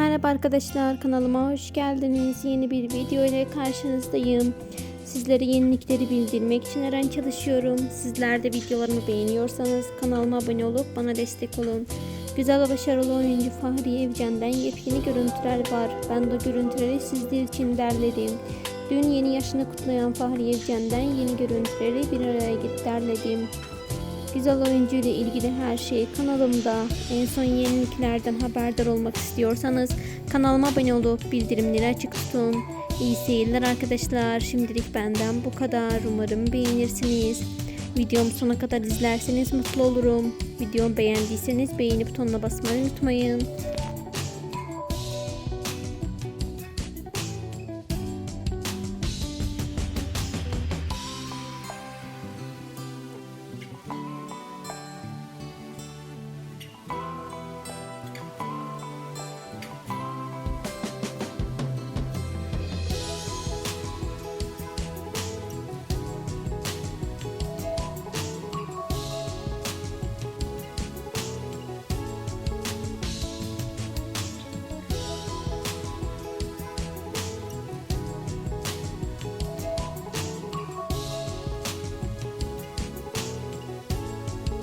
Merhaba arkadaşlar kanalıma hoş geldiniz. Yeni bir video ile karşınızdayım. Sizlere yenilikleri bildirmek için her an çalışıyorum. Sizler de videolarımı beğeniyorsanız kanalıma abone olup bana destek olun. Güzel ve başarılı oyuncu Fahriye Evcen'den yepyeni görüntüler var. Ben de görüntüleri sizler için derledim. Dün yeni yaşını kutlayan Fahriye Evcen'den yeni görüntüleri bir araya derledim. Güzel oyuncu ile ilgili her şey kanalımda. En son yeniliklerden haberdar olmak istiyorsanız kanalıma abone olup bildirimleri açık tutun. İyi seyirler arkadaşlar. Şimdilik benden bu kadar. Umarım beğenirsiniz. Videomu sona kadar izlerseniz mutlu olurum. Videomu beğendiyseniz beğeni butonuna basmayı unutmayın.